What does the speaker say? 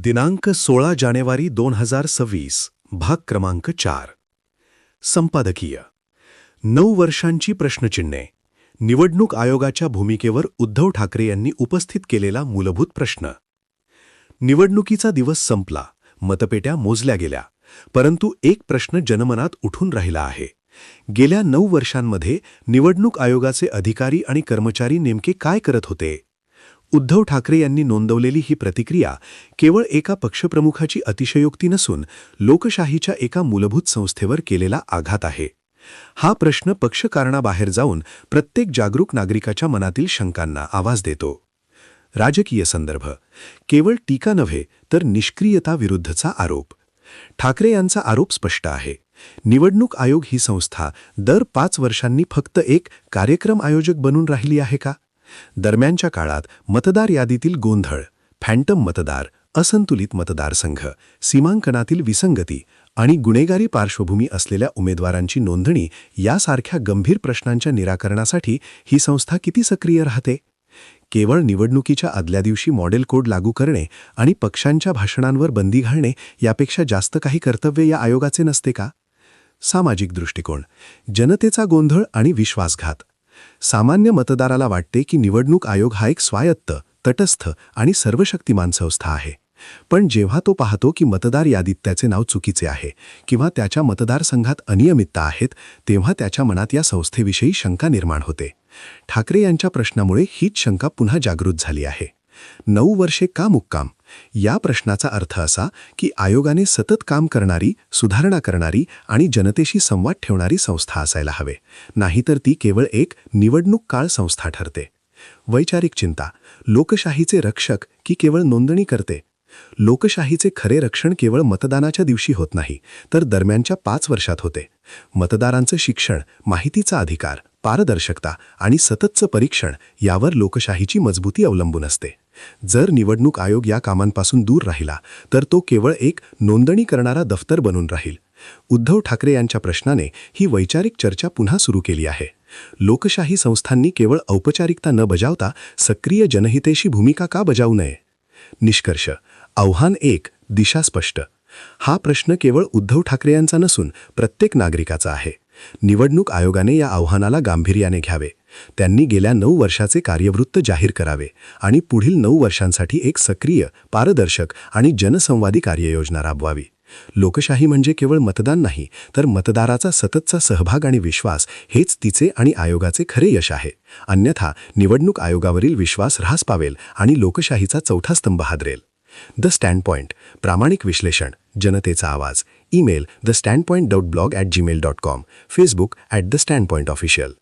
दिनांक सोळा जानेवारी दोन हजार सव्वीस भाग क्रमांक चार. संपादकीय. नऊ वर्षांची प्रश्नचिन्हे. निवडणूक आयोगाच्या भूमिकेवर उद्धव ठाकरे यांनी उपस्थित केलेला मूलभूत प्रश्न. निवडणुकीचा दिवस संपला मतपेट्या मोजल्या गेल्या परंतु एक प्रश्न जनमनात उठून राहिला आहे. गेल्या नऊ वर्षांमध्ये निवडणूक आयोगाचे अधिकारी आणि कर्मचारी नेमके काय करत होते? उद्धव ठाकरे यांनी नोंदवलेली ही प्रतिक्रिया केवळ एका पक्षप्रमुखाची अतिशयोक्ती नसून लोकशाहीच्या एका मूलभूत संस्थेवर केलेला आघात आहे. हा प्रश्न पक्षकारणाबाहेर जाऊन प्रत्येक जागरूक नागरिकाच्या मनातील शंकांना आवाज देतो. राजकीय संदर्भ. केवळ टीका नव्हे तर निष्क्रियता विरुद्धचा आरोप. ठाकरे यांचा आरोप स्पष्ट आहे. निवडणूक आयोग ही संस्था दर पाच वर्षांनी फक्त एक कार्यक्रम आयोजक बनून राहिली आहे का? दरम्यानच्या काळात मतदार यादीतील गोंधळ फॅन्टम मतदार असंतुलित मतदारसंघ सीमांकनातील विसंगती आणि गुन्हेगारी पार्श्वभूमी असलेल्या उमेदवारांची नोंदणी यासारख्या गंभीर प्रश्नांच्या निराकरणासाठी ही संस्था किती सक्रिय राहते? केवळ निवडणुकीच्या आदल्या दिवशी मॉडेल कोड लागू करणे आणि पक्षांच्या भाषणांवर बंदी घालणे यापेक्षा जास्त काही कर्तव्य या आयोगाचे नसते का? सामाजिक दृष्टिकोन जनतेचा गोंधळ आणि विश्वासघात सामान्य मतदाराला वाटते की निवडणूक आयोग हा एक स्वायत्त तटस्थ आणि सर्वशक्तिमान संस्था आहे. पण जेव्हा तो पाहतो की मतदार यादीत त्याचे नाव चुकीचे आहे किंवा त्याच्या मतदारसंघात अनियमितता आहेत तेव्हा त्याच्या मनात या संस्थेविषयी शंका निर्माण होते. ठाकरे यांच्या प्रश्नामुळे हीच शंका पुन्हा जागृत झाली आहे. नऊ वर्षे का मुक्काम? या प्रश्नाचा अर्थ असा की आयोगाने सतत काम करणारी सुधारणा करणारी आणि जनतेशी संवाद ठेवणारी संस्था असायला हवे. नाहीतर ती केवळ एक निवडणूक काळ संस्था ठरते. वैचारिक चिंता. लोकशाहीचे रक्षक की केवळ नोंदणी करते? लोकशाहीचे खरे रक्षण केवळ मतदानाच्या दिवशी होत नाही तर दरम्यानच्या पाच वर्षात होते. मतदारांचं शिक्षण माहितीचा अधिकार पारदर्शकता आणि सततचं परीक्षण यावर लोकशाहीची मजबूती अवलंबून असते. जर निवडणूक आयोग या कामांपासून दूर राहिला तर तो केवळ एक नोंदणी करणारा दफ्तर बनून राहील. उद्धव ठाकरे यांच्या प्रश्नाने ही वैचारिक चर्चा पुन्हा सुरू केली आहे. लोकशाही संस्थांनी केवळ औपचारिकता न बजावता सक्रिय जनहितेशी भूमिका का बजावू नये? निष्कर्ष आव्हान एक दिशा स्पष्ट. हा प्रश्न केवळ उद्धव ठाकरे यांचा नसून प्रत्येक नागरिकाचा आहे. निवडणूक आयोगाने या आव्हानाला गांभीर्याने घ्यावे. त्यांनी गेल्या नऊ वर्षाचे कार्यवृत्त जाहीर करावे आणि पुढील नऊ वर्षांसाठी एक सक्रिय पारदर्शक आणि जनसंवादी कार्ययोजना राबवावी. लोकशाही म्हणजे केवळ मतदान नाही तर मतदाराचा सततचा सहभाग आणि विश्वास हेच तिचे आणि आयोगाचे खरे यश आहे. अन्यथा निवडणूक आयोगावरील विश्वास ऱ्हास पावेल आणि लोकशाहीचा चौथा स्तंभ हादरेल. द स्टँड पॉइंट प्रामाणिक विश्लेषण जनतेचा आवाज email the stand point dot blog at Gmail dot com Facebook at the stand point official.